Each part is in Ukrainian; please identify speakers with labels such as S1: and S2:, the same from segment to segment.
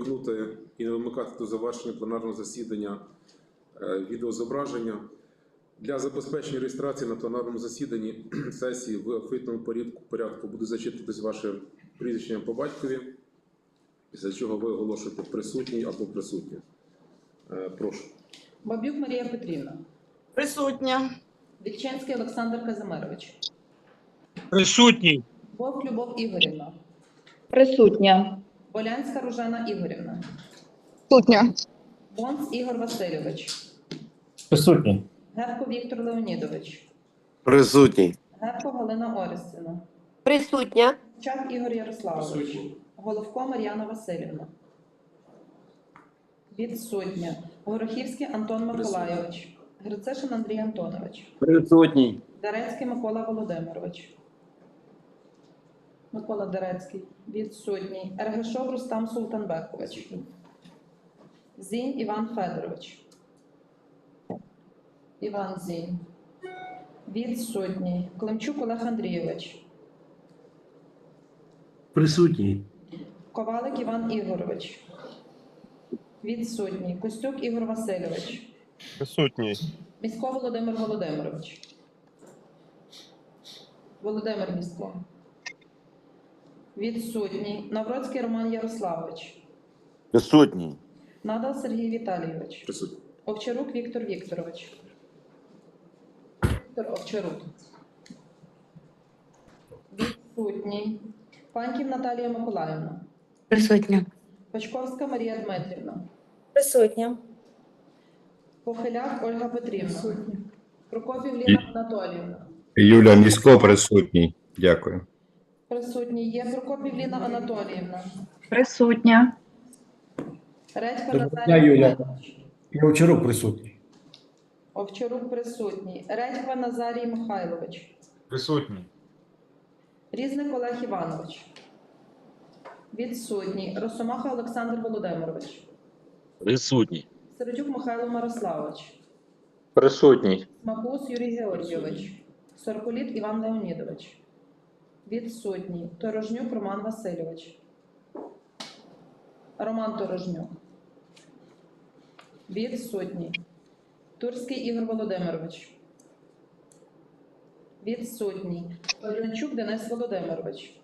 S1: увімкнути і не вимикати до завершення пленарного засідання е, відеозображення. Для забезпечення реєстрації на пленарному засіданні сесії в алфавітному порядку, порядку буде зачитуватись ваше прізвище по батькові, після чого ви оголошуєте присутній або присутні. Е, Прошу.
S2: Бабюк Марія Петрівна,
S3: Присутня.
S2: Вільченський Олександр Казимирович,
S4: Присутній.
S2: Вовк Любов Ігорівна,
S3: Присутня.
S2: Болянська Ружана Ігорівна,
S3: Присутня.
S2: Бонс Ігор Васильович,
S4: Присутній.
S2: Гевко Віктор Леонідович,
S5: Присутній.
S2: Гевко Галина Орестівна,
S3: Присутня.
S2: Чак Ігор Ярославович, Головко Мар'яна Васильівна. Відсутня. Горохівський Антон Миколайович, Грицишин Андрій Антонович,
S4: Присутній.
S2: Дерецький Микола Володимирович. Микола Дерецький. Відсутній. Ергешов Рустам Султанбекович. Зінь Іван Федорович. Іван Зінь. Відсутній. Климчук Олег Андрійович.
S4: Присутній.
S2: Ковалик Іван Ігорович. Відсутній. Костюк Ігор Васильович.
S4: Присутній.
S2: Місько Володимир Володимирович. Володимир Місько. Відсутній. Навроцький Роман Ярославович.
S5: Присутній.
S2: Надал Сергій Віталійович.
S1: Присутні.
S2: Овчарук Віктор Вікторович. Віктор Овчарук. Відсутній. Паньків Наталія Миколаївна.
S3: Присутня.
S2: Пачковська Марія Дмитрівна.
S3: Присутня.
S2: Похиляк Ольга Петрівна. Прокопів Ліна Анатоліївна.
S6: Юля Місько присутній. Дякую.
S2: Присутній є Прокопів Ліна Анатоліївна.
S3: Присутня.
S2: Редько
S4: Доброго
S2: Назарій
S4: Юля.
S2: Михайлович.
S4: І Овчарук присутній.
S2: Овчарук присутній. Редько Назарій Михайлович.
S4: Присутній.
S2: Різник Олег Іванович. Відсутній. Росомаха Олександр Володимирович.
S7: Присутній.
S2: Середюк Михайло Мирославович.
S7: Присутній.
S2: Макус Юрій Георгійович. Сороколіт Іван Леонідович. Відсутній. Торожнюк Роман Васильович. Роман Торожнюк. Відсутній. Турський Ігор Володимирович. Відсутній. Орленчук Денис Володимирович.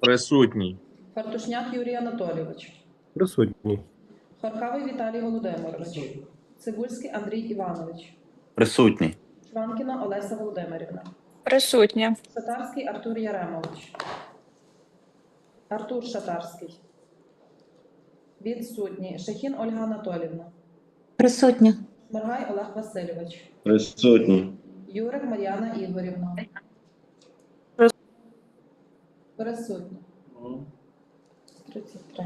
S7: Присутній.
S2: Фартушняк Юрій Анатолійович.
S6: Присутній.
S2: Харкавий Віталій Володимирович. Цибульський Андрій Іванович.
S5: Присутній.
S2: Шванкіна Олеся Володимирівна.
S3: Присутня.
S2: Шатарський Артур Яремович. Артур Шатарський. Відсутній. Шахін Ольга Анатолівна.
S3: Присутня.
S2: Моргай Олег Васильович.
S7: Присутній.
S2: Юрик Мар'яна Ігорівна. Присутні. 33.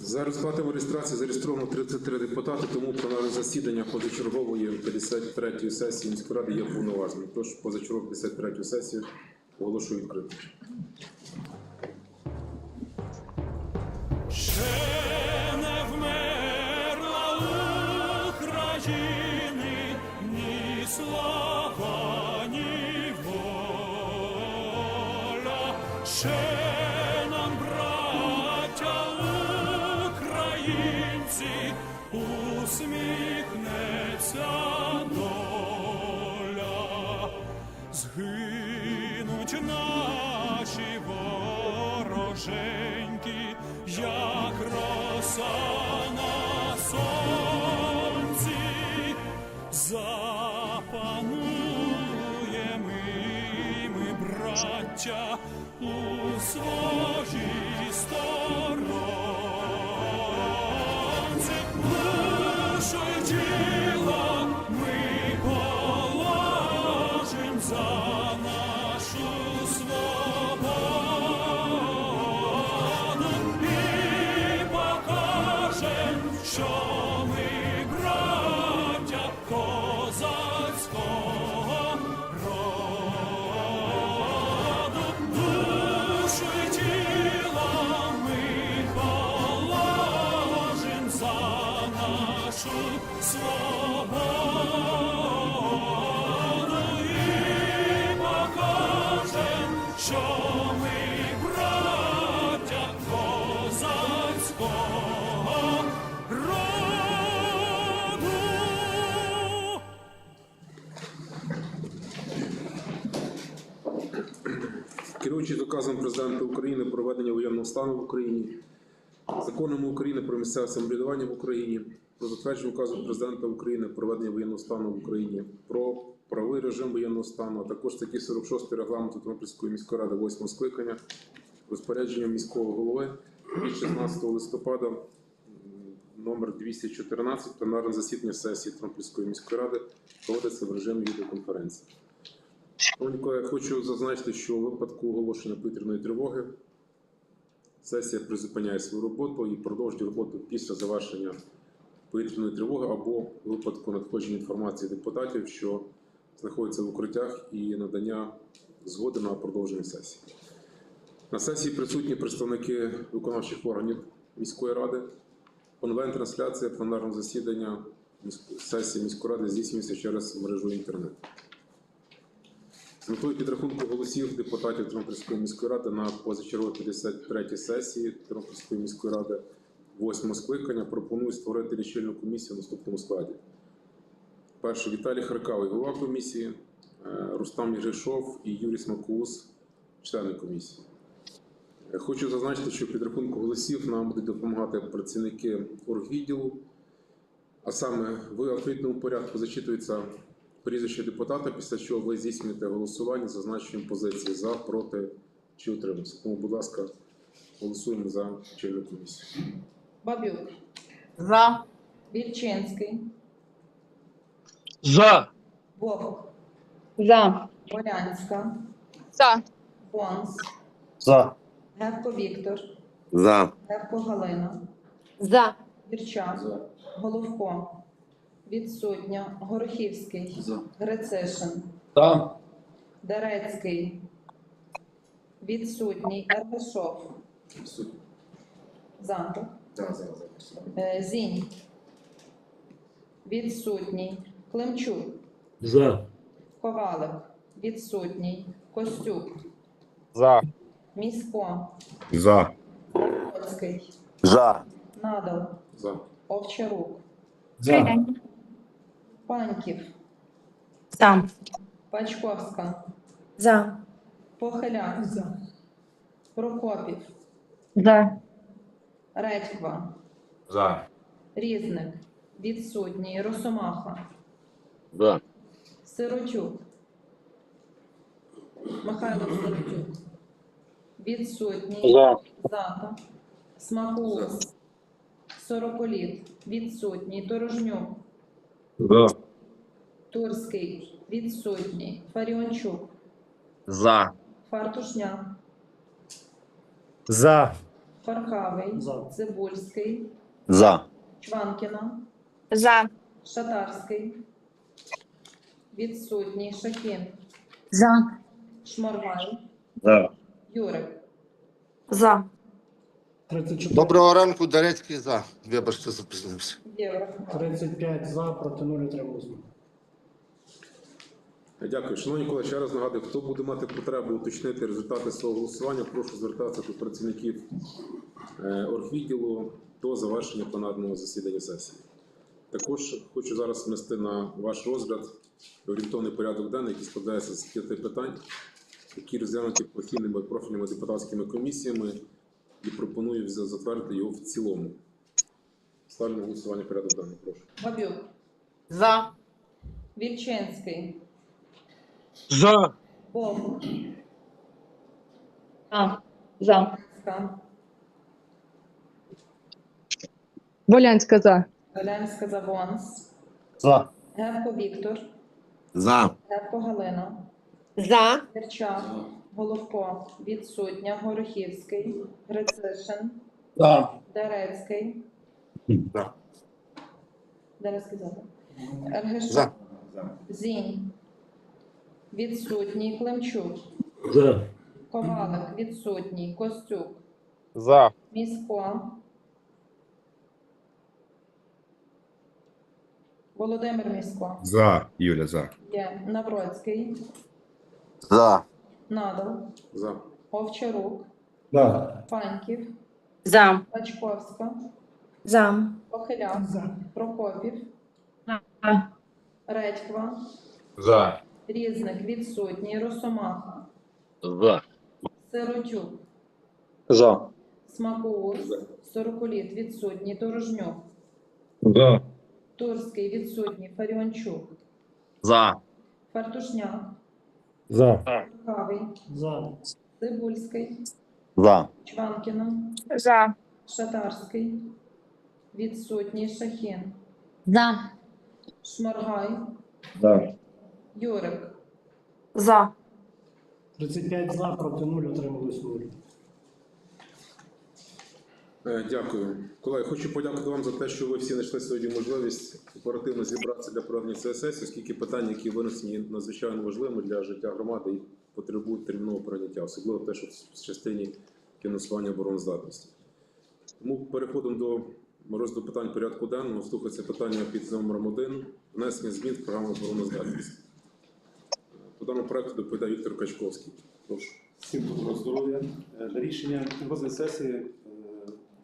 S1: За результатами реєстрації зареєстровано 33 депутати, тому пленарне засідання позачергової 53-ї сесії міської ради є повноважним. Тож позачергову 53-ю сесію оголошую відкритою.
S8: Браття, у своїй сторонці. Душу
S1: стану в Україні, законом України про місцеве самоврядування в Україні, про затвердження указу президента України про введення воєнного стану в Україні, про правовий режим воєнного стану, а також статті 46 регламенту Тернопільської міської ради 8 скликання, розпорядження міського голови від 16 листопада номер 214 пленарне засідання сесії Тернопільської міської ради проводиться в режимі відеоконференції. Колеги, хочу зазначити, що у випадку оголошення повітряної тривоги сесія призупиняє свою роботу і продовжить роботу після завершення повітряної тривоги або випадку надходження інформації депутатів, що знаходяться в укриттях і надання згоди на продовження сесії. На сесії присутні представники виконавчих органів міської ради. Онлайн-трансляція пленарного засідання сесії міської ради здійснюється через мережу інтернет. З метою підрахунку голосів депутатів Тернопільської міської ради на позачерговій 53 сесії Тернопільської міської ради 8 скликання пропоную створити лічильну комісію в наступному складі. Перший Віталій Харкавий, голова комісії, е, Рустам Єжишов і Юрій Смакоус, члени комісії. Е, Хочу зазначити, що підрахунку голосів нам будуть допомагати працівники оргвідділу, а саме в алфавітному порядку зачитується прізвище депутата, після чого ви здійснюєте голосування за значенням позиції за, проти чи утримався. Тому, будь ласка, голосуємо за чільну комісію.
S2: Бабюк,
S3: За.
S2: Вільчинський,
S7: За.
S2: Вовк,
S3: За.
S2: Волянська,
S3: За.
S2: Бонс,
S4: За.
S2: Гевко Віктор,
S5: За.
S2: Гевко Галина,
S3: За.
S2: Вірчак, Головко, відсутня, Горохівський, Грицишин,
S4: За.
S2: Дарецький, відсутній, Ергашов, за. Е, Зінь, відсутній, Климчук,
S4: За.
S2: Ковалик, відсутній, Костюк,
S7: За.
S2: Місько,
S6: За.
S2: Коцький,
S5: За.
S2: Надал,
S1: За.
S2: Овчарук,
S4: За.
S2: Паньків,
S3: За.
S2: Пачковська,
S3: За.
S2: Похиляк, Прокопів,
S3: За.
S2: Редьква,
S4: За.
S2: Різник, відсутній, Росомаха,
S7: За.
S2: Сиротюк, Михайло Сиротюк, відсутній,
S7: За.
S2: Зата, Смакоус, Сороколіт, відсутній, Торожнюк,
S6: За.
S2: Турський, відсутній, Фаріончук,
S7: За.
S2: Фартушняк,
S4: За.
S2: Фархавий, Цибульський,
S5: За.
S2: Чванкіна,
S3: За.
S2: Шатарський, відсутній, Шакін,
S3: За.
S2: Шморгай,
S7: За.
S2: Юрик,
S3: За.
S5: Доброго ранку, Дарецький за. Вибачте, запізнився.
S2: Євро.
S9: 35 за, проти 0 утрималось.
S1: Дякую. Шановні колеги, ще раз нагадую, хто буде мати потребу уточнити результати свого голосування, прошу звертатися до працівників е, оргвідділу до завершення пленарного засідання сесії. Також хочу зараз внести на ваш розгляд орієнтовний порядок денний, який складається з п'яти питань, які розглянуті постійними профільними депутатськими комісіями, і пропоную затвердити його в цілому. Ставлю на голосування порядок денний, прошу.
S2: Бабюк,
S3: За.
S2: Вільчинський,
S7: За.
S2: Бог,
S3: За. За.
S2: Ска,
S3: Волянська за.
S2: Галянська Завонс,
S4: За.
S2: Гевко Віктор,
S5: За.
S2: Гевко Галина,
S3: За.
S2: Вірчак, Головко, відсутня, Горохівський, Грицишин,
S4: За.
S2: Дарецький,
S5: За.
S2: Дарецький за. Ергешов,
S5: За.
S2: Зінь, відсутній, Климчук,
S4: За.
S2: Ковалик, відсутній, Костюк,
S7: За.
S2: Місько, Володимир Місько,
S6: За. Юля, за.
S2: є Навроцький,
S5: За.
S2: Надал,
S1: За.
S2: Овчарук,
S4: За.
S2: Паньків,
S3: За.
S2: Пачковська,
S3: За.
S2: Похиляк,
S9: За.
S2: Прокопів,
S3: За.
S2: Редьква,
S4: За.
S2: Різник відсутній, Росомаха,
S7: За.
S2: Сиротюк,
S7: За.
S2: Смакоус, Сороколіт відсутній, Торожнюк,
S4: За.
S2: Турський відсутній, Фаріончук,
S7: За.
S2: Фартушняк,
S4: За.
S2: Кавий,
S9: За.
S2: Цибульський,
S5: За.
S2: Чванкіна,
S3: За.
S2: Шатарський, відсутній, Шахін,
S3: За.
S2: Шморгай,
S4: За.
S2: Юрик,
S3: За.
S9: 35 за, проти 0, утримались 0.
S1: Е, Дякую. Колеги, хочу подякувати вам за те, що ви всі знайшли сьогодні можливість оперативно зібратися для проведення цієї сесії, оскільки питання, які винесені, є надзвичайно важливими для життя громади і потребують термінового прийняття, особливо те, що в частині фінансування обороноздатності. Тому переходимо до розгляду питань порядку денного. Слухається питання під номером 1 внесення змін в програму обороноздатності. По даному проекту доповідає Віктор Качковський. Прошу.
S10: Всім доброго здоров'я. Е, На рішення розгляд сесії е,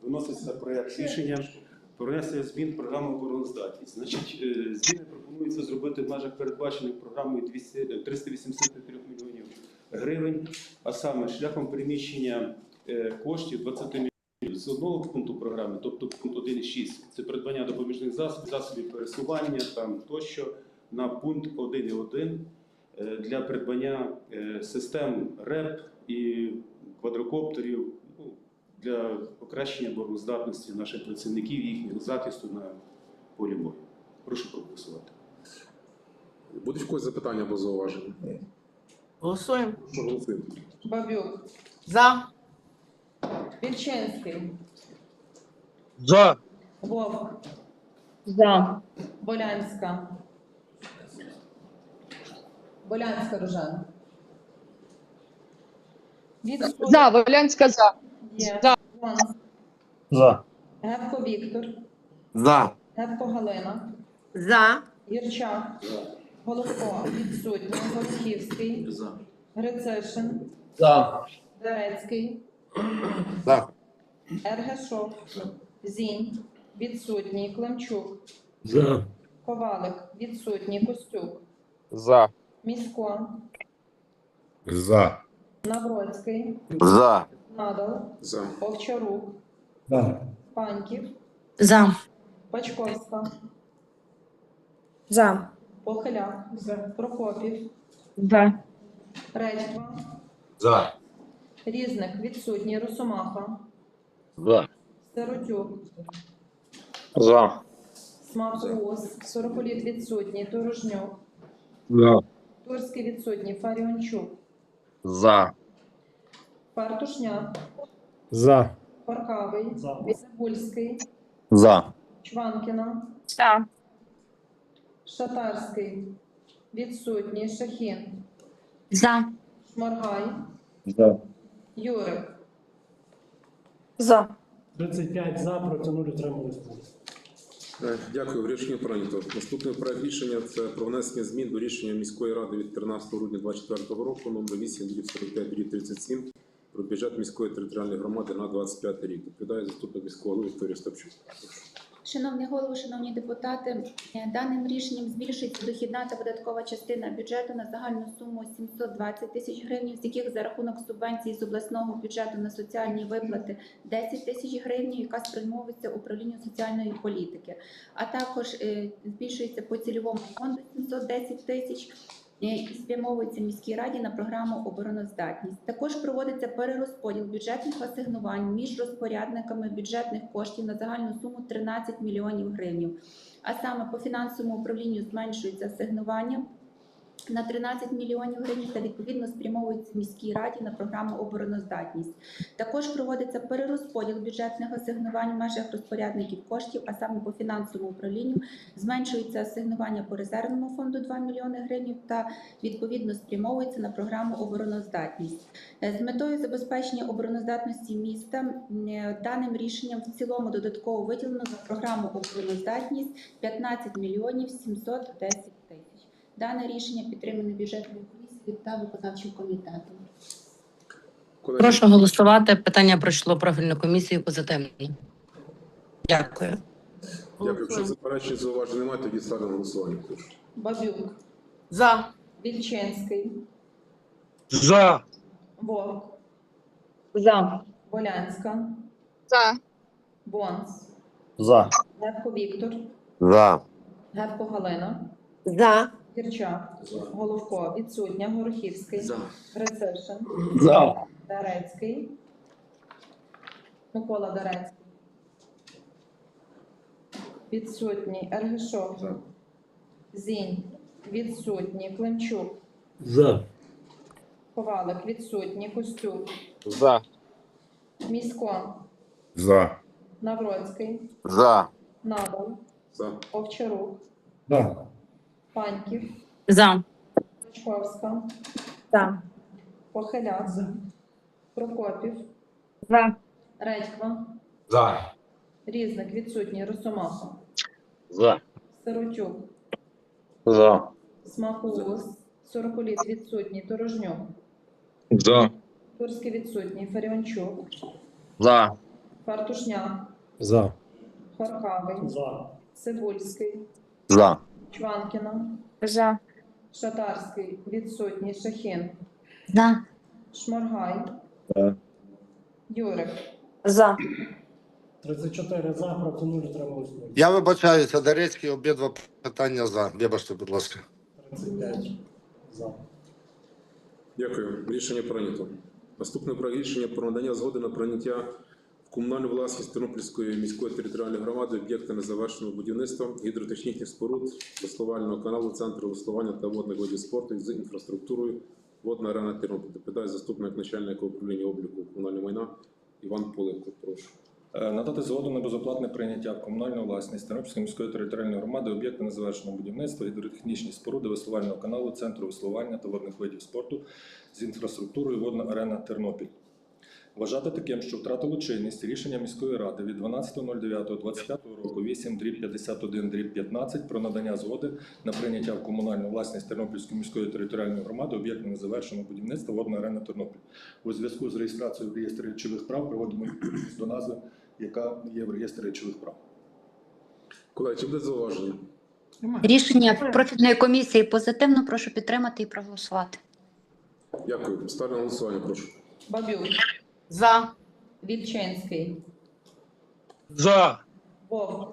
S10: виноситься проект рішення про внесення змін в програму обороноздатність. Значить, е, зміни пропонується зробити в межах передбачених програмою 200, е, 383 мільйонів гривень, а саме шляхом переміщення е, коштів 20 мільйонів з одного пункту програми, тобто пункт 1.6, це придбання допоміжних засобів, засобів пересування там тощо на пункт 1.1 е, для придбання е, систем РЕП і квадрокоптерів ну, для покращення обороноздатності наших працівників, їхнього захисту на полі бою. Прошу проголосувати.
S1: Будуть в когось запитання або зауваження?
S3: Голосуємо.
S1: Голосуємо.
S2: Бабюк,
S3: За.
S2: Вільчинський,
S7: За.
S2: Вовк,
S3: За.
S2: Болянська. Болянська Рожана.
S3: За. Волянська за.
S2: Є.
S3: За.
S4: За.
S2: Гевко Віктор,
S5: За.
S2: Гевко Галина,
S3: За.
S2: Гірчак, Головко відсутній, Голохівський, Грицишин,
S4: За.
S2: Зарецький,
S5: За.
S2: Ергешов, Зінь, відсутній, Климчук,
S4: За.
S2: Ковалик, відсутній, Костюк,
S7: За.
S2: Місько,
S6: За.
S2: Навроцький,
S5: За.
S2: Надал,
S1: За.
S2: Овчарук,
S4: За.
S2: Паньків,
S3: За.
S2: Пачковська,
S3: За.
S2: Похиляк, Прокопів,
S3: За.
S2: Редьква,
S4: За.
S2: Різник, відсутній, Росомаха,
S7: За.
S2: Сиротюк,
S7: За.
S2: Смакоус, Сороколіт відсутній, Торожнюк,
S4: За.
S2: Турський відсутній, Фаріончук,
S7: За.
S2: Фартушняк,
S4: За.
S2: Паркавий,
S9: За.
S2: Цибульський,
S5: За.
S2: Чванкіна,
S3: За.
S2: Шатарський, відсутній, Шахін,
S3: За.
S2: Шморгай,
S4: За.
S2: Юрик,
S3: За.
S9: 35 за, проти 0, утримались 0.
S1: Е, Дякую. Рішення прийнято. Наступний проект рішення це про внесення змін до рішення міської ради від 13 грудня 2024 року номер 8 45 37 про бюджет міської територіальної громади на 25 рік. Відповідає заступник міського голови Вікторія Стопчук.
S11: Шановний голово, шановні депутати, е, даним рішенням збільшується дохідна та податкова частина бюджету на загальну суму 720 тисяч гривень, з яких за рахунок субвенцій з обласного бюджету на соціальні виплати 10 тисяч гривень, яка спрямовується управлінню соціальної політики. А також е, збільшується по цільовому фонду 710 тисяч. Е, І спрямовується міській раді на програму обороноздатність. Також проводиться перерозподіл бюджетних асигнувань між розпорядниками бюджетних коштів на загальну суму 13 мільйонів гривень. А саме по фінансовому управлінню зменшується асигнування на 13 мільйонів гривень та відповідно спрямовується міській раді на програму обороноздатність. Також проводиться перерозподіл бюджетних асигнувань в межах розпорядників коштів, а саме по фінансовому управлінню зменшується асигнування по резервному фонду 2 мільйони гривень та відповідно спрямовується на програму обороноздатність. Е, З метою забезпечення обороноздатності міста е, даним рішенням в цілому додатково виділено на програму обороноздатність 15 мільйонів 710 тисяч. Дане рішення підтримане бюджетною комісією та виконавчим комітетом.
S1: Колеги,
S3: Прошу голосувати. Питання пройшло профільну комісію позитивно. Дякую.
S1: Дякую. Якщо заперечень зауважень немає, тоді ставлю на голосування. Прошу.
S2: Бабюк,
S3: За.
S2: Вільчинський,
S6: За.
S2: Вовк,
S3: За.
S2: Волянська,
S3: За.
S2: Бонс,
S4: За.
S2: Гевко Віктор,
S5: За.
S2: Гевко Галина,
S3: За.
S2: Кірчак, Головко, відсутня, Горохівський,
S7: За.
S2: Грицишин,
S4: За.
S2: Дарецький, Микола Дарецький. Відсутній, Ергешов, Зінь, відсутній, Климчук,
S4: За.
S2: Ковалик, відсутній, Костюк,
S7: За.
S2: Місько,
S6: За.
S2: Навроцький,
S5: За.
S2: Надал,
S1: За.
S2: Овчарук,
S4: За.
S2: Паньків,
S3: За.
S2: Чковська,
S3: За.
S2: Похиляк, Прокопів,
S3: За.
S2: Редьква,
S4: За.
S2: Різник, відсутній, Росомаха,
S7: За.
S2: Сиротюк,
S7: За.
S2: Смакулус, Сороколіт, відсутній, Торожнюк,
S6: За.
S2: Турський відсутній, Фаріончук,
S7: За.
S2: Фартушняк,
S4: За.
S2: Хоркавий,
S9: За.
S2: Цибульський,
S5: За.
S2: Чванкіна,
S3: За.
S2: Шатарський, відсутній, Шахін,
S3: За.
S2: Шморгай,
S4: За.
S2: Юрик,
S3: За.
S9: 34 за, проти 0, утримались 0.
S5: Я вибачаюся, Дарецький, обидва питання за. Вибачте, будь ласка.
S9: 35 за.
S1: Дякую. Рішення прийнято. Наступне проект рішення про надання згоди на прийняття комунальну власність Тернопільської міської територіальної громади об'єкта незавершеного будівництва гідротехнічних споруд, веслувального каналу, центру веслування та водних видів спорту з інфраструктурою водна арена Тернопіль. Доповідає заступник начальника управління обліку комунального майна Іван Поливко. Прошу.
S12: Е, Надати згоду на безоплатне прийняття в комунальну власність Тернопільської міської територіальної громади об'єкти незавершеного будівництва, гідротехнічні споруди веслувального каналу, центру веслування та водних видів спорту з інфраструктурою водна арена Тернопіль. Вважати таким, що втратило чинність рішення міської ради від 12.09.25 року 8 дріб 51 дріб 15 про надання згоди на прийняття в комунальну власність Тернопільської міської територіальної громади об'єкту незавершеного будівництва водна арена Тернопіль. У зв'язку з реєстрацією в реєстрі речових прав приводимо відповідність до назви яка є в реєстрі речових прав.
S1: Колеги, чи буде зауваження?
S3: Рішення профільної комісії позитивно. Прошу підтримати і проголосувати.
S1: Дякую. Ставлю на голосування. Прошу.
S2: Бабюк,
S3: За.
S2: Вільчинський,
S6: За.
S2: Вовк,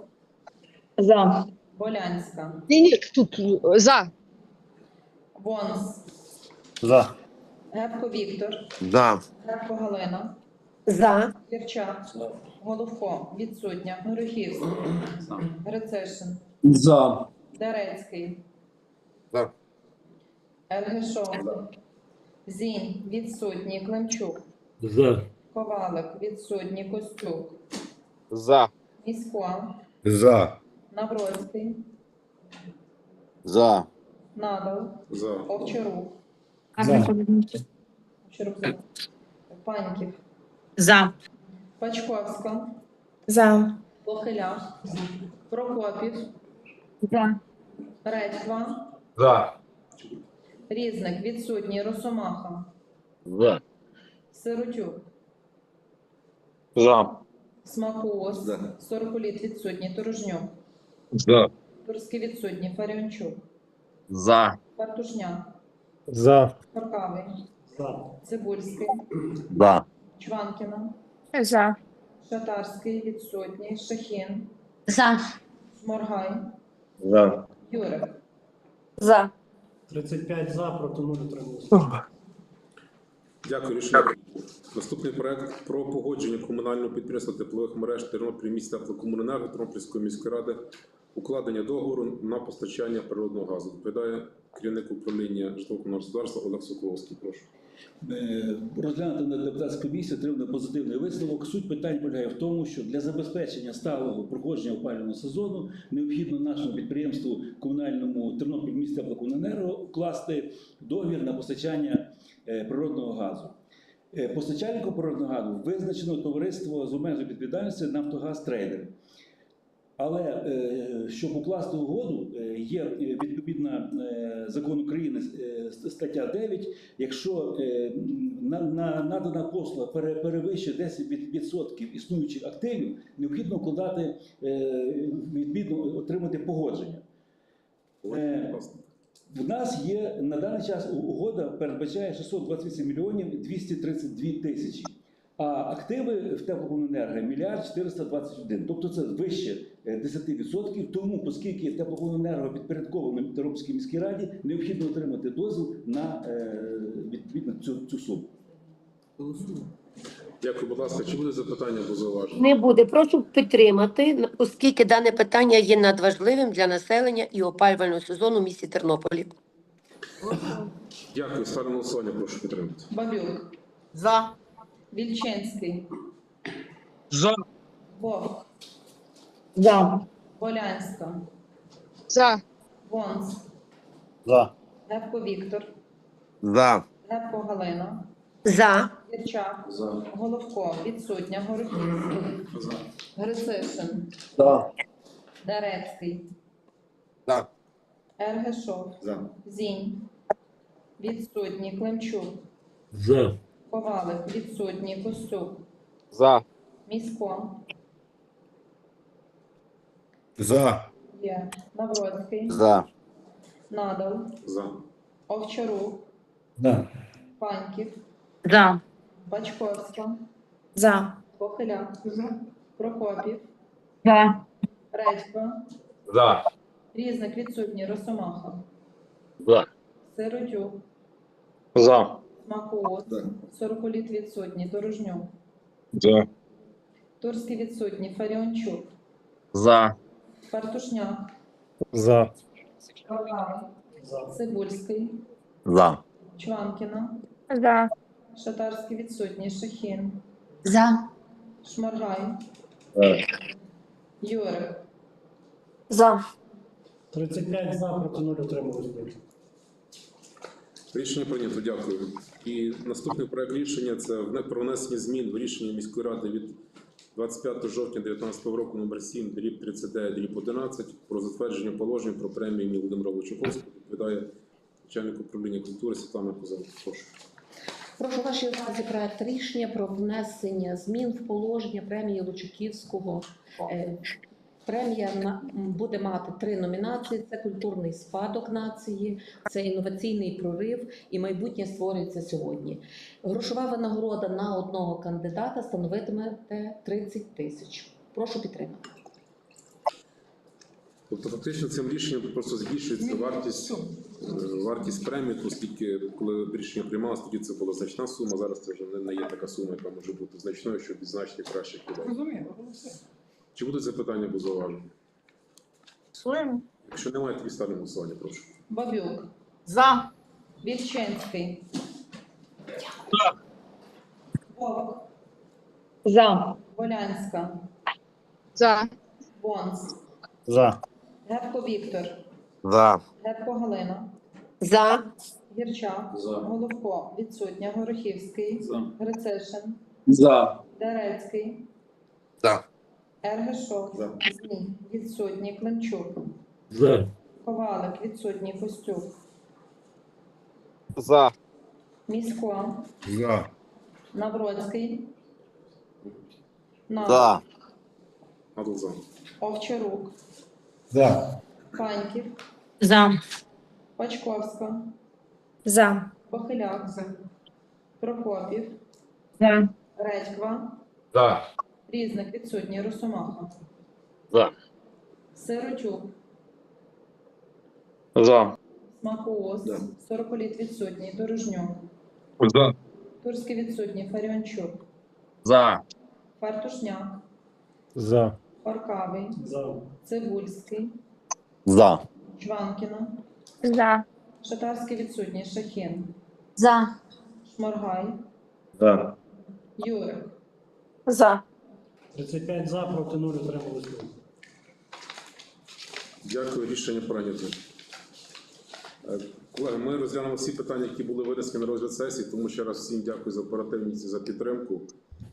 S3: За.
S2: Волянська,
S3: Ні, ні, тут за.
S2: Бонс,
S4: За.
S2: Гевко Віктор,
S5: За.
S2: Гевко Галина,
S3: За.
S2: Кірчак, Головко, відсутня, Горохівський, Грицишин,
S4: За.
S2: Дарецький,
S5: За.
S2: Ергешов, Зінь, відсутній, Климчук,
S4: За.
S2: Ковалик, відсутній, Костюк,
S7: За.
S2: Місько,
S6: За.
S2: Навроцький,
S5: За.
S2: Надал,
S1: За.
S2: Овчарук,
S4: За.
S2: Овчарук, за. Паньків,
S3: За.
S2: Пачковська,
S3: За.
S2: Похиляк, Прокопів,
S3: За.
S2: Редьква,
S4: За.
S2: Різник, відсутній, Росомаха,
S7: За.
S2: Сиротюк,
S7: За.
S2: Смакус, Сороколіт відсутній, Торожнюк,
S6: За.
S2: Турський відсутній, Фаріончук,
S7: За.
S2: Фартушняк,
S4: За.
S2: Харкавий,
S9: За.
S2: Цибульський,
S5: За.
S2: Чванкіна,
S3: За.
S2: Шатарський відсутній, Шахін,
S3: За.
S2: Шморгай,
S6: За.
S2: Юрик.
S3: За.
S9: 35 за, проти 0, утримались.
S1: Дякую, рішення. Наступний проект про погодження комунального підприємства теплових мереж Тернопіль міст теплокомуненерго Тернопільської міської ради, укладення договору на постачання природного газу. Доповідає керівник управління житлово-комунального господарства Олег Соколовський. Прошу.
S13: Е, розглянути на депутатській комісії отримано позитивний висновок. Суть питань полягає в тому, що для забезпечення сталого проходження опалювального сезону необхідно нашому підприємству комунальному Тернопіль міст теплокомуненерго укласти договір на постачання природного газу. Е, Постачальником природного газу визначено товариство з обмеженою відповідальністю Нафтогаз Трейдер. Але е, щоб укласти угоду, е, є е, відповідна е, закон України е, стаття 9. Якщо е, на, на надана послуга перевищує 10% існуючих активів, необхідно укладати е, відповідно отримати погодження. В нас є на даний час угода передбачає 628 мільйонів 232 тисячі. А активи в теплокомуненерго мільярд 421. Тобто це вище е, 10%. Тому, оскільки теплокомуненерго підпорядковано Тернопільській міській раді, необхідно отримати дозвіл на е, відповідно цю, цю суму.
S1: Дякую, будь ласка. Чи буде запитання або зауваження?
S3: Не буде. Прошу підтримати, оскільки дане питання є надважливим для населення і опалювального сезону в місті Тернополі.
S1: Дякую. Ставлю на голосування. Прошу підтримати.
S2: Бабюк,
S3: За.
S2: Вільчинський,
S6: За.
S2: Вовк,
S3: За.
S2: Волянська,
S3: За.
S2: Вонс,
S4: За.
S2: Гевко Віктор,
S5: За.
S2: Гевко Галина,
S3: За.
S2: Гірчак, Головко, відсутня, Горохівський, Грицишин,
S4: За.
S2: Дарецький,
S5: За.
S2: Ергешов,
S1: За.
S2: Зінь, відсутні, Климчук,
S4: За.
S2: Ковалик, відсутні, Костюк,
S7: За.
S2: Місько,
S5: За.
S2: є, Навроцький,
S5: За.
S2: Надал,
S1: За.
S2: Овчарук,
S4: За.
S2: Паньків,
S3: За.
S2: Бачковська,
S3: За.
S2: Похиляк, Прокопів,
S3: За.
S2: Редько,
S6: За.
S2: Різник відсутній, Росомаха,
S7: За.
S2: Сиротюк,
S6: За.
S2: Смакоус, Сороколіт відсутній, Дорожнюк,
S6: За.
S2: Турський відсутній, Фаріончук,
S7: За.
S2: Фартушняк,
S4: За.
S2: Ковалик, Цибульський,
S5: За.
S2: Чванкіна,
S3: За.
S2: Шатарський відсутній, Шахін,
S3: За.
S2: Шморгай, Юрик,
S3: За.
S9: 35 за, проти 0 утрималось.
S1: Рішення прийнято, дякую. І наступний проект рішення це про внесення змін в рішення міської ради від 25 жовтня 2019 року номер 7 дріб 39 дріб 11 про затвердження положень про премію імені Володимира Лучаковського. Відповідає начальник управління культури Світлана Козак. Прошу.
S14: Прошу вашій увазі проект рішення про внесення змін в положення премії Лучаківського. Е, Премія на- буде мати три номінації: це культурний спадок нації, це інноваційний прорив і майбутнє створюється сьогодні. Грошова винагорода на одного кандидата становитиме 30 тисяч. Прошу підтримати.
S1: Тобто, фактично, цим рішенням просто збільшується вартість, вартість премії, оскільки коли рішення приймалося, тоді це була значна сума. Зараз це вже не- не є така сума, яка може бути значною, щоб відзначити кращих людей.
S8: Розумію, все.
S1: Чи будуть запитання або зауваження?
S3: Голосуємо.
S1: Якщо немає, тоді ставлю на голосування, прошу.
S2: Бабюк,
S3: За.
S2: Вільчинський, Вовк,
S3: За.
S2: Волянська,
S3: За.
S2: Вонс,
S4: За.
S2: Гевко Віктор,
S5: За.
S2: Гевко Галина,
S3: За.
S2: Гірчак, Головко, відсутня, Горохівський,
S13: За.
S2: Грицишин,
S4: За.
S2: Дарецький,
S5: За.
S2: Ергешов,
S1: За.
S2: Змій, відсутній, Климчук,
S4: За.
S2: Ковалик, відсутній, Костюк,
S7: За.
S2: Місько,
S5: За.
S2: Навроцький, Надал,
S5: за.
S2: Овчарук,
S4: За.
S2: Паньків,
S3: За.
S2: Пачковська,
S3: За.
S2: Похиляк, Прокопів,
S3: За.
S2: Редьква,
S6: За.
S2: Різник, відсутній, Росомаха,
S7: За.
S2: Сиротюк,
S6: За.
S2: Смакоус,
S1: Да.
S2: Сороколіт відсутній, Дорожнюк,
S6: За.
S2: Турський відсутній, Фаріончук,
S7: За.
S2: Фартушняк,
S4: За.
S2: Паркавий,
S9: За.
S2: Цибульський,
S5: За.
S2: Чванкіна,
S3: За.
S2: Шатарський відсутній, Шахін,
S3: За.
S2: Шморгай,
S6: За.
S2: Юрик,
S3: За.
S9: 35 за, проти 0 утрималось.
S1: Дякую, рішення прийнято. Е, Колеги, ми розглянемо всі питання, які були винесені на розгляд сесії, тому ще раз всім дякую за оперативність і за підтримку.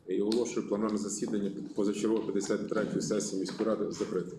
S1: і оголошую пленарне засідання позачергової 53-ї сесії міської ради закритим.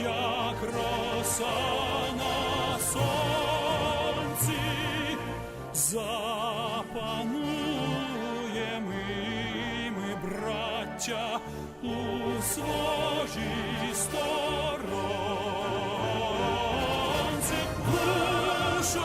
S8: як роса на сонці, запануємо ми, ми, браття, у своїй сторонці, душу